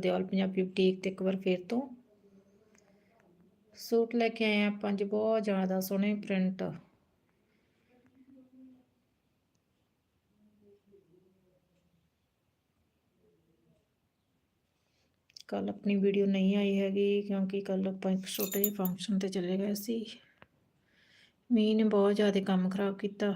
Hardial Punjabi boutique ਤੇ ਇੱਕ ਵਾਰ ਫੇਰ ਤੋਂ। ਸੂਟ ਲੈ ਕੇ ਆਏ ਆਪਾਂ ਜੀ, ਬਹੁਤ ਜ਼ਿਆਦਾ ਸੋਹਣੇ ਪ੍ਰਿੰਟ ਕੱਲ ਆਪਣੀ ਵੀਡੀਓ ਨਹੀਂ ਆਈ ਹੈਗੀ ਕਿਉਂਕਿ ਕੱਲ ਆਪਾਂ ਇੱਕ ਛੋਟੇ ਜਿਹੇ ਫੰਕਸ਼ਨ ਤੇ ਚਲੇ ਗਏ ਸੀ। ਮੀਂਹ ਨੇ ਬਹੁਤ ਜ਼ਿਆਦਾ ਕੰਮ ਖਰਾਬ ਕੀਤਾ।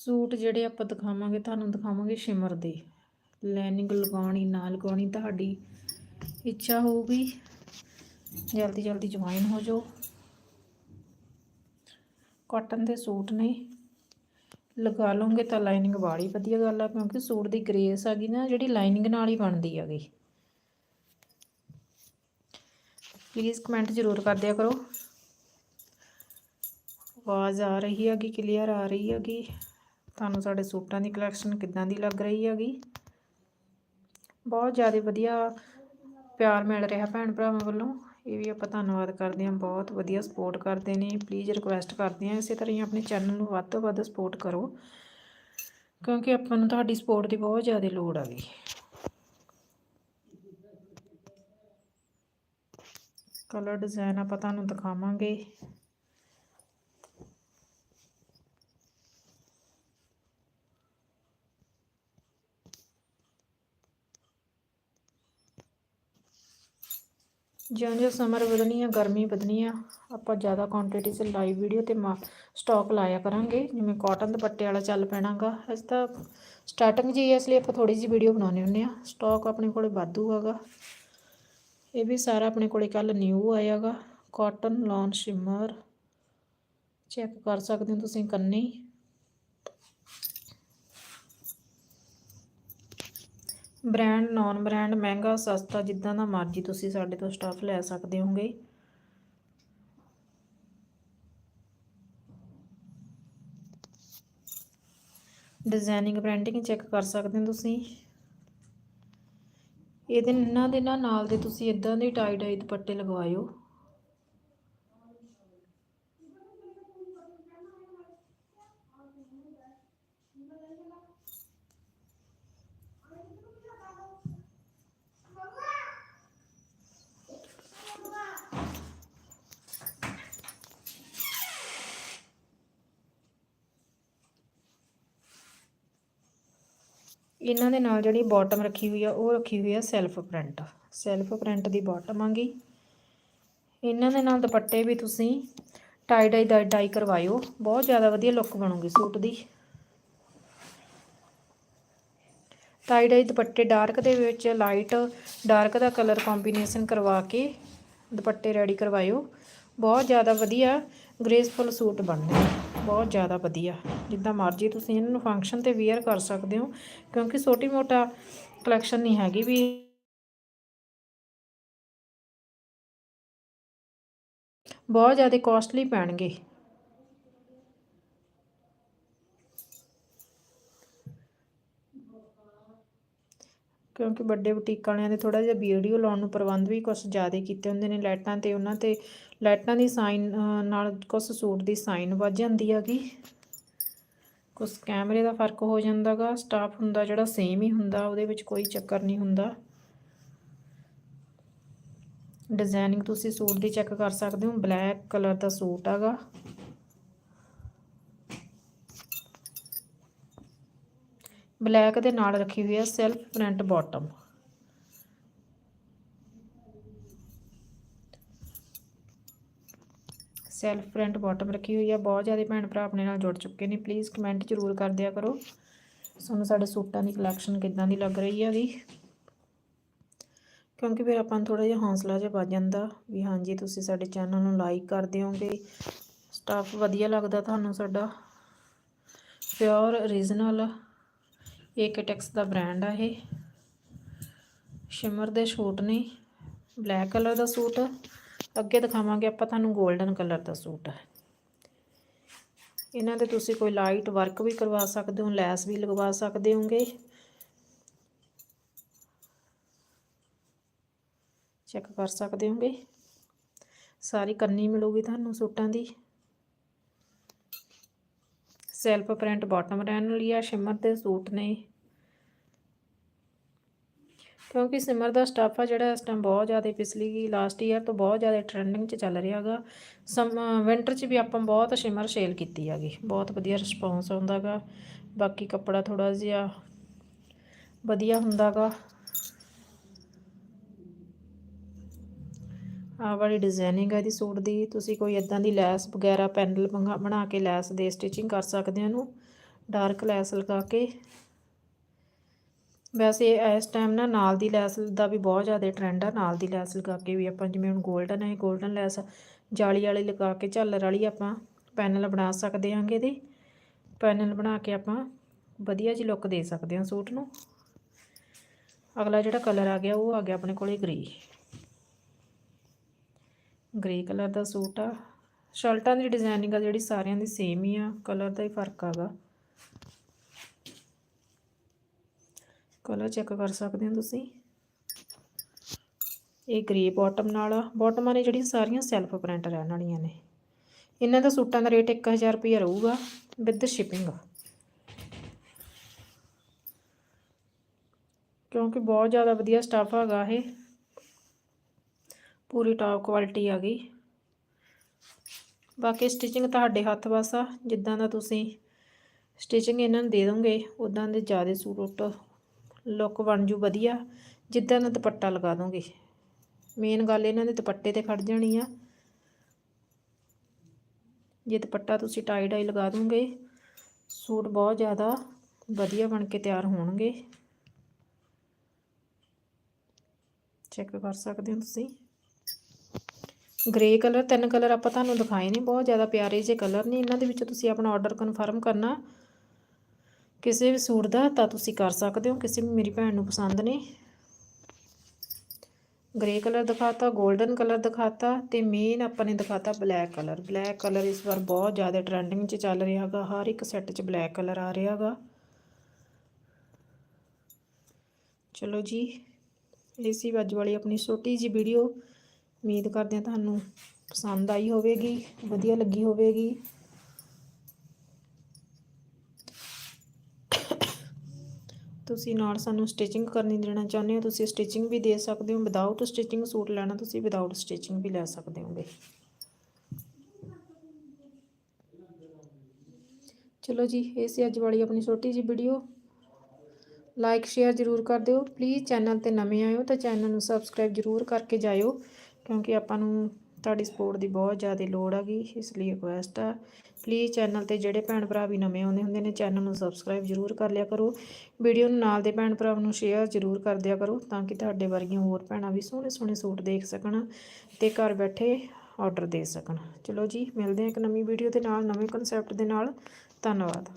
ਸੂਟ ਜਿਹੜੇ ਆਪਾਂ ਦਿਖਾਵਾਂਗੇ, ਤੁਹਾਨੂੰ ਦਿਖਾਵਾਂਗੇ ਸ਼ਿਮਰ ਦੇ। ਲਾਈਨਿੰਗ ਲਗਾਉਣੀ ਨਾ ਲਗਾਉਣੀ, ਤੁਹਾਡੀ ਇੱਛਾ ਹੋਊਗੀ। ਜਲਦੀ ਜਲਦੀ ਜੁਆਇਨ ਹੋ ਜਾਓ। ਕਾਟਨ ਦੇ ਸੂਟ ਨੇ। ਲਗਾ ਲਓਗੇ ਤਾਂ ਲਾਈਨਿੰਗ ਵਾਲੀ ਵਧੀਆ ਗੱਲ ਆ, ਕਿਉਂਕਿ ਸੂਟ ਦੀ ਗ੍ਰੇਸ ਆ ਗਈ ਨਾ, ਜਿਹੜੀ ਲਾਈਨਿੰਗ ਨਾਲ ਹੀ ਬਣਦੀ ਹੈਗੀ। ਪਲੀਜ਼ ਕਮੈਂਟ ਜ਼ਰੂਰ ਕਰ ਦਿਆ ਕਰੋ। ਆਵਾਜ਼ ਆ ਰਹੀ ਹੈਗੀ ਕਲੀਅਰ ਆ ਰਹੀ ਹੈਗੀ। ਤੁਹਾਨੂੰ ਸਾਡੇ ਸੂਟਾਂ ਦੀ ਕਲੈਕਸ਼ਨ ਕਿੱਦਾਂ ਦੀ ਲੱਗ ਰਹੀ ਹੈਗੀ? ਬਹੁਤ ਜ਼ਿਆਦਾ ਵਧੀਆ ਪਿਆਰ ਮਿਲ ਰਿਹਾ ਭੈਣ ਭਰਾਵਾਂ ਵੱਲੋਂ। ਇਹ ਵੀ ਆਪਾਂ ਧੰਨਵਾਦ ਕਰਦੇ ਹਾਂ। ਬਹੁਤ ਵਧੀਆ ਸਪੋਰਟ ਕਰਦੇ ਨੇ। ਪਲੀਜ਼ ਰਿਕੁਐਸਟ ਕਰਦੇ ਹਾਂ। ਇਸੇ ਤਰ੍ਹਾਂ ਹੀ ਆਪਣੇ ਚੈਨਲ ਨੂੰ ਵੱਧ ਤੋਂ ਵੱਧ ਸਪੋਰਟ ਕਰੋ। ਕਿਉਂਕਿ ਆਪਾਂ ਨੂੰ ਤੁਹਾਡੀ ਸਪੋਰਟ ਦੀ ਬਹੁਤ ਜ਼ਿਆਦਾ ਲੋੜ ਆ ਗਈ। ਕਲਰ ਡਿਜ਼ਾਈਨ ਆਪਾਂ ਤੁਹਾਨੂੰ ਦਿਖਾਵਾਂਗੇ। ਜਿਉਂ ਜਿਉਂ ਸਮਰ ਵਧਣੀ ਆ, ਗਰਮੀ ਵਧਣੀ ਆ, ਆਪਾਂ ਜ਼ਿਆਦਾ ਕੁਆਂਟੀਟੀ 'ਚ ਲਾਈਵ ਵੀਡੀਓ ਤੇ ਸਟਾਕ ਲਾਇਆ ਕਰਾਂਗੇ। ਜਿਵੇਂ ਕਾਟਨ ਦੁਪੱਟੇ ਵਾਲਾ ਚੱਲ ਪੈਣਾਗਾ। ਅੱਜ ਤਾਂ ਸਟਾਰਟਿੰਗ ਜੀ ਇਸ ਲਈ ਆਪਾਂ ਥੋੜੀ ਜਿਹੀ ਵੀਡੀਓ ਬਣਾਉਣੀ ਹੁੰਨੇ ਆ। ਸਟਾਕ ਆਪਣੇ ਕੋਲੇ ਵਾਧੂ ਹੈਗਾ ਇਹ ਵੀ ਸਾਰਾ ਆਪਣੇ ਕੋਲੇ ਕੱਲ ਨਿਊ ਆਇਆਗਾ। ਕਾਟਨ ਲੌਨ ਸ਼ਿਮਰ ਚੈੱਕ ਕਰ ਸਕਦੇ ਹੋ ਤੁਸੀਂ ਕੰਨੀ। ਬ੍ਰਾਂਡ ਨਾਨ ਬ੍ਰਾਂਡ ਮਹਿੰਗਾ, ਸਸਤਾ, ਜਿੱਦਾਂ ਦਾ ਮਰਜ਼ੀ ਤੁਸੀਂ ਸਾਡੇ ਤੋਂ ਸਟਾਫ ਲੈ ਸਕਦੇ ਹੋਗੇ ਡਿਜ਼ਾਈਨਿੰਗ ਪ੍ਰਿੰਟਿੰਗ ਚੈੱਕ ਕਰ ਸਕਦੇ ਹੋ ਤੁਸੀਂ। ਇਹਦੇ ਇਹਨਾਂ ਦੇ ਨਾਲ ਦੇ ਤੁਸੀਂ ਇਦਾਂ ਦੇ ਟਾਈ ਡਾਈ ਦੁਪੱਟੇ ਲਗਵਾਇਓ। ਇਹਨਾਂ ਦੇ ਨਾਲ ਜਿਹੜੀ ਬਾਟਮ ਰੱਖੀ ਹੋਈ ਆ, ਉਹ ਰੱਖੀ ਹੋਈ ਆ ਸੈਲਫ ਪ੍ਰਿੰਟ ਸੈਲਫ ਪ੍ਰਿੰਟ ਦੀ ਬਾਟਮ ਆਂਗੀ ਇਹਨਾਂ ਦੇ ਨਾਲ ਦੁਪੱਟੇ ਵੀ ਤੁਸੀਂ ਟਾਈ ਡਾਈ ਦਾ ਡਾਈ ਕਰਵਾਇਓ। ਬਹੁਤ ਜ਼ਿਆਦਾ ਵਧੀਆ ਲੁੱਕ ਬਣੂਗੀ ਸੂਟ ਦੀ। ਟਾਈ ਡਾਈ ਦੁਪੱਟੇ ਡਾਰਕ ਦੇ ਵਿੱਚ ਲਾਈਟ ਡਾਰਕ ਦਾ ਕਲਰ ਕੰਬੀਨੇਸ਼ਨ ਕਰਵਾ ਕੇ ਦੁਪੱਟੇ ਰੈਡੀ ਕਰਵਾਇਓ। ਬਹੁਤ ਜ਼ਿਆਦਾ ਵਧੀਆ ਗ੍ਰੇਸਫੁਲ ਸੂਟ ਬਣਦੇ ਬਹੁਤ ਜ਼ਿਆਦਾ ਵਧੀਆ। ਜਿੱਦਾਂ ਮਰਜ਼ੀ ਤੁਸੀਂ ਇਹਨਾਂ ਨੂੰ ਫੰਕਸ਼ਨ ਤੇ ਵੇਅਰ ਕਰ ਸਕਦੇ ਹੋ, ਕਿਉਂਕਿ ਛੋਟੀ ਮੋਟਾ ਕਲੈਕਸ਼ਨ ਨਹੀਂ ਹੈਗੀ ਵੀ। ਬਹੁਤ ਜ਼ਿਆਦਾ ਕਾਸਟਲੀ ਪੈਣਗੇ। ਕਿਉਂਕਿ ਵੱਡੇ ਬੁਟੀਕ ਵਾਲਿਆਂ ਦੇ ਥੋੜਾ ਜਿਹਾ ਵੀਡੀਓ ਲਾਉਣ ਨੂੰ ਪ੍ਰਬੰਧ ਵੀ ਕੁਝ ਜ਼ਿਆਦਾ ਕੀਤੇ ਹੁੰਦੇ ਨੇ ਲਾਈਟਾਂ ਤੇ, ਉਹਨਾਂ ਤੇ ਲਾਈਟਾਂ ਦੀ ਸਾਈਨ ਨਾਲ ਕੁਝ ਸੂਟ ਦੀ ਸਾਈਨ ਵੱਜ ਜਾਂਦੀ ਹੈਗੀ। ਕੁਝ ਕੈਮਰੇ ਦਾ ਫ਼ਰਕ ਹੋ ਜਾਂਦਾਗਾ ਸਟਾਫ ਹੁੰਦਾ ਜਿਹੜਾ ਸੇਮ ਹੀ ਹੁੰਦਾ, ਉਹਦੇ ਵਿੱਚ ਕੋਈ ਚੱਕਰ ਨਹੀਂ ਹੁੰਦਾ। ਡਿਜ਼ਾਈਨਿੰਗ ਤੁਸੀਂ ਸੂਟ ਦੀ ਚੈੱਕ ਕਰ ਸਕਦੇ ਹੋ ਬਲੈਕ ਕਲਰ ਦਾ ਸੂਟ ਹੈਗਾ। ਬਲੈਕ ਦੇ ਨਾਲ ਰੱਖੀ ਹੋਈ ਹੈ self print bottom. Self print bottom ਰੱਖੀ ਹੋਈ ਹੈ ਬਹੁਤ ਜ਼ਿਆਦਾ ਭੈਣ ਭਰਾ ਆਪਣੇ ਨਾਲ ਜੁੜ ਚੁੱਕੇ ਨੇ। ਪਲੀਜ਼ ਕਮੈਂਟ ਜ਼ਰੂਰ ਕਰ ਦਿਆ ਕਰੋ। ਸਾਨੂੰ ਸਾਡੇ ਸੂਟਾਂ ਦੀ ਕਲੈਕਸ਼ਨ ਕਿੱਦਾਂ ਦੀ ਲੱਗ ਰਹੀ ਹੈ ਹੈਗੀ ਕਿਉਂਕਿ ਫਿਰ ਆਪਾਂ ਨੂੰ ਥੋੜਾ ਜਿਹਾ ਹੌਸਲਾ ਜਿਹਾ ਵੱਜ ਜਾਂਦਾ ਵੀ ਹਾਂਜੀ, ਤੁਸੀਂ ਸਾਡੇ ਚੈਨਲ ਨੂੰ ਲਾਈਕ ਕਰ ਦਿਓਗੇ। ਸਟਾਫ ਵਧੀਆ ਲੱਗਦਾ ਤੁਹਾਨੂੰ ਸਾਡਾ। ਪਿਓਰ ਰੀਜਨਲ ਏਕਟੈਕਸ ਦਾ ਬ੍ਰਾਂਡ ਆ ਇਹ। ਸ਼ਿਮਰ ਦੇ ਸੂਟ ਨੇ। ਬਲੈਕ ਕਲਰ ਦਾ ਸੂਟ। ਅੱਗੇ ਦਿਖਾਵਾਂਗੇ ਆਪਾਂ ਤੁਹਾਨੂੰ 골ਡਨ ਕਲਰ ਦਾ ਸੂਟ। ਹੈ ਇਹਨਾਂ ਤੇ ਤੁਸੀਂ ਕੋਈ ਲਾਈਟ ਵਰਕ ਵੀ ਕਰਵਾ ਸਕਦੇ ਹੋ, ਲੈਸ ਵੀ ਲਗਵਾ ਸਕਦੇ ਹੋਗੇ। ਚੈੱਕ ਕਰ ਸਕਦੇ ਹੋਗੇ। ਸਾਰੀ ਕੰਨੀ ਮਿਲੂਗੀ ਤੁਹਾਨੂੰ ਸੂਟਾਂ ਦੀ। ਸੈਲਫ ਪ੍ਰਿੰਟ ਬਾਟਮ ਰਹਿਣ ਵਾਲੀ ਆ, ਸ਼ਿਮਰ ਦੇ ਸੂਟ ਨੇ। ਕਿਉਂਕਿ ਸਿਮਰ ਦਾ ਸਟਾਫ ਆ ਜਿਹੜਾ ਇਸ ਟਾਈਮ ਬਹੁਤ ਜ਼ਿਆਦਾ ਪਿਛਲੀ ਗਈ ਲਾਸਟ ਈਅਰ ਤੋਂ ਬਹੁਤ ਜ਼ਿਆਦਾ ਟ੍ਰੈਂਡਿੰਗ 'ਚ ਚੱਲ ਰਿਹਾ ਹੈਗਾ ਸਮ ਵਿੰਟਰ 'ਚ ਵੀ ਆਪਾਂ ਬਹੁਤ ਸ਼ਿਮਰ ਸੇਲ ਕੀਤੀ ਹੈਗੀ, ਬਹੁਤ ਵਧੀਆ ਰਿਸਪੌਂਸ ਆਉਂਦਾਗਾ ਬਾਕੀ ਕੱਪੜਾ ਥੋੜਾ ਜਿਹਾ ਵਧੀਆ ਹੁੰਦਾਗਾ ਆਹ ਵਾਲੀ ਡਿਜ਼ਾਈਨਿੰਗ ਹੈ ਇਹਦੀ ਸੂਟ ਦੀ। ਤੁਸੀਂ ਕੋਈ ਇਦਾਂ ਦੀ ਲੈਸ ਵਗੈਰਾ ਪੈਨਲ ਬਣਾ ਕੇ ਲੈਸ ਦੇ ਸਟਿਚਿੰਗ ਕਰ ਸਕਦੇ ਹੋ ਇਹਨੂੰ। ਡਾਰਕ ਲੈਸ ਲਗਾ ਕੇ। ਵੈਸੇ ਇਸ ਟਾਈਮ ਨਾ ਨਾਲ ਦੀ ਲੈਸ ਦਾ ਵੀ ਬਹੁਤ ਜ਼ਿਆਦਾ ਟ੍ਰੈਂਡ ਆ। ਨਾਲ ਦੀ ਲੈਸ ਲਗਾ ਕੇ ਵੀ ਆਪਾਂ ਜਿਵੇਂ ਹੁਣ 골ਡਨ ਹੈ 골ਡਨ ਲੈਸ ਜਾਲੀ ਵਾਲੀ ਲਗਾ ਕੇ ਝੱਲਰ ਵਾਲੀ ਆਪਾਂ ਪੈਨਲ ਬਣਾ ਸਕਦੇ ਹਾਂਗੇ ਇਹਦੇ। ਪੈਨਲ ਬਣਾ ਕੇ ਆਪਾਂ ਵਧੀਆ ਜੀ ਲੁੱਕ ਦੇ ਸਕਦੇ ਹਾਂ ਸੂਟ ਨੂੰ। ਅਗਲਾ ਜਿਹੜਾ ਕਲਰ ਆ ਗਿਆ, ਉਹ ਆ ਗਿਆ ਆਪਣੇ ਕੋਲੇ ਗ੍ਰੇ ਗ੍ਰੇ ਕਲਰ ਦਾ ਸੂਟ ਆ। ਸ਼ਰਟਾਂ ਦੀ ਡਿਜ਼ਾਈਨਿੰਗ ਆ ਜਿਹੜੀ ਸਾਰਿਆਂ ਦੀ ਸੇਮ ਹੀ ਆ, ਕਲਰ ਦਾ ਹੀ ਫ਼ਰਕ ਆਗਾ ਕਲਰ ਚੈੱਕ ਕਰ ਸਕਦੇ ਹੋ ਤੁਸੀਂ? ਇਹ ਗ੍ਰੇ ਬਾਟਮ ਨਾਲ ਆ। ਬਾਟਮਾਂ ਨੇ ਜਿਹੜੀਆਂ ਸਾਰੀਆਂ ਸੈਲਫ ਪ੍ਰਿੰਟ ਰਹਿਣ ਵਾਲੀਆਂ ਨੇ। ਇਹਨਾਂ ਦਾ ਸੂਟਾਂ ਦਾ ਰੇਟ 1000 ਰੁਪਏ ਰਹੂਗਾ ਵਿਦ ਸ਼ਿਪਿੰਗ ਕਿਉਂਕਿ ਬਹੁਤ ਜ਼ਿਆਦਾ ਵਧੀਆ ਸਟਾਫ ਹੈਗਾ ਇਹ। ਪੂਰੀ ਟਾਪ ਕੁਆਲਿਟੀ ਆ ਗਈ। ਬਾਕੀ ਸਟਿਚਿੰਗ ਤੁਹਾਡੇ ਹੱਥ ਵਸ ਆ, ਜਿੱਦਾਂ ਦਾ ਤੁਸੀਂ ਸਟਿਚਿੰਗ ਇਹਨਾਂ ਨੂੰ ਦੇ ਦੋਗੇ ਉਦਾਂ ਦੇ ਜ਼ਿਆਦਾ ਸੂਟ ਲੁੱਕ ਬਣ ਜੂ ਵਧੀਆ, ਜਿੱਦਾਂ ਦਾ ਦੁਪੱਟਾ ਲਗਾ ਦੋਗੇ। ਮੇਨ ਗੱਲ ਇਹਨਾਂ ਦੇ ਦੁਪੱਟੇ ਤੇ ਖੜ ਜਾਣੀ ਆ। ਜੇ ਦੁਪੱਟਾ ਤੁਸੀਂ ਟਾਈ ਡਾਈ ਲਗਾ ਦੋਗੇ, ਸੂਟ ਬਹੁਤ ਜ਼ਿਆਦਾ ਵਧੀਆ ਬਣ ਕੇ ਤਿਆਰ ਹੋਣਗੇ। ਚੈੱਕ ਕਰ ਸਕਦੇ ਹੋ ਤੁਸੀਂ। ਗ੍ਰੇ ਕਲਰ ਤਿੰਨ ਕਲਰ ਆਪਾਂ ਤੁਹਾਨੂੰ ਦਿਖਾਏ ਨੇ, ਬਹੁਤ ਜ਼ਿਆਦਾ ਪਿਆਰੇ ਜਿਹੇ ਕਲਰ ਨੇ। ਇਹਨਾਂ ਦੇ ਵਿੱਚੋਂ ਤੁਸੀਂ ਆਪਣਾ ਆਰਡਰ ਕਨਫਰਮ ਕਰਨਾ। ਕਿਸੇ ਵੀ ਸੂਟ ਦਾ ਤਾਂ ਤੁਸੀਂ ਕਰ ਸਕਦੇ ਹੋ, ਕਿਸੇ ਵੀ ਮੇਰੀ ਭੈਣ ਨੂੰ ਪਸੰਦ ਨੇ। ਗ੍ਰੇ ਕਲਰ ਦਿਖਾਤਾ 골ਡਨ ਕਲਰ ਦਿਖਾਤਾ ਤੇ ਮੇਨ ਆਪਾਂ ਨੇ ਦਿਖਾਤਾ ਬਲੈਕ ਕਲਰ ਬਲੈਕ ਕਲਰ ਇਸ ਵਾਰ ਬਹੁਤ ਜ਼ਿਆਦਾ ਟ੍ਰੈਂਡਿੰਗ 'ਚ ਚੱਲ ਰਿਹਾ ਹੈਗਾ। ਹਰ ਇੱਕ ਸੈੱਟ 'ਚ ਬਲੈਕ ਕਲਰ ਆ ਰਿਹਾ ਹੈਗਾ। ਚਲੋ ਜੀ, ਇਹ ਸੀ ਅੱਜ ਵਾਲੀ ਆਪਣੀ ਛੋਟੀ ਜੀ ਵੀਡੀਓ ਉਮੀਦ ਕਰਦੇ ਹਾਂ ਤੁਹਾਨੂੰ ਪਸੰਦ ਆਈ ਹੋਵੇਗੀ, ਵਧੀਆ ਲੱਗੀ ਹੋਵੇਗੀ। ਤੁਸੀਂ ਨਾਲ ਸਾਨੂੰ ਸਟਿਚਿੰਗ ਕਰਨੀ ਦੇਣਾ ਚਾਹੁੰਦੇ ਹੋ, ਤੁਸੀਂ ਸਟਿਚਿੰਗ ਵੀ ਦੇ ਸਕਦੇ ਹੋ ਵਿਦਆਊਟ ਸਟਿਚਿੰਗ ਸੂਟ ਲੈਣਾ, ਤੁਸੀਂ ਵਿਦਆਊਟ ਸਟਿਚਿੰਗ ਵੀ ਲੈ ਸਕਦੇ ਹੋਗੇ। ਚਲੋ ਜੀ, ਇਹ ਸੀ ਅੱਜ ਵਾਲੀ ਆਪਣੀ ਛੋਟੀ ਜੀ ਵੀਡੀਓ ਲਾਈਕ ਸ਼ੇਅਰ ਜ਼ਰੂਰ ਕਰ ਦਿਓ। ਪਲੀਜ਼ ਚੈਨਲ ਤੇ ਨਵੇਂ ਆਇਓ ਤਾਂ ਚੈਨਲ ਨੂੰ ਸਬਸਕ੍ਰਾਈਬ ਜ਼ਰੂਰ ਕਰਕੇ ਜਾਇਓ। ਕਿਉਂਕਿ ਆਪਾਂ ਨੂੰ ਤੁਹਾਡੀ ਸਪੋਰਟ ਦੀ ਬਹੁਤ ਜ਼ਿਆਦਾ ਲੋੜ ਹੈਗੀ ਇਸ ਲਈ ਰਿਕੁਐਸਟ ਆ। ਪਲੀਜ਼ ਚੈਨਲ ਤੇ ਜਿਹੜੇ ਭੈਣ ਭਰਾ ਵੀ ਨਵੇਂ ਆਉਂਦੇ ਹੁੰਦੇ ਨੇ ਚੈਨਲ ਨੂੰ ਸਬਸਕ੍ਰਾਈਬ ਜ਼ਰੂਰ ਕਰ ਲਿਆ ਕਰੋ। ਵੀਡੀਓ ਨੂੰ ਨਾਲ ਦੇ ਭੈਣ ਭਰਾਵਾਂ ਨੂੰ ਸ਼ੇਅਰ ਜ਼ਰੂਰ ਕਰ ਦਿਆ ਕਰੋ, ਤਾਂ ਕਿ ਤੁਹਾਡੇ ਵਰਗੀਆਂ ਹੋਰ ਭੈਣਾਂ ਵੀ ਸੋਹਣੇ ਸੋਹਣੇ ਸੂਟ ਦੇਖ ਸਕਣ ਤੇ ਘਰ ਬੈਠੇ ਆਰਡਰ ਦੇ ਸਕਣ। ਚਲੋ ਜੀ, ਮਿਲਦੇ ਹਾਂ ਇੱਕ ਨਵੀਂ ਵੀਡੀਓ ਦੇ ਨਾਲ, ਨਵੇਂ ਕਨਸੈਪਟ ਦੇ ਨਾਲ। ਧੰਨਵਾਦ।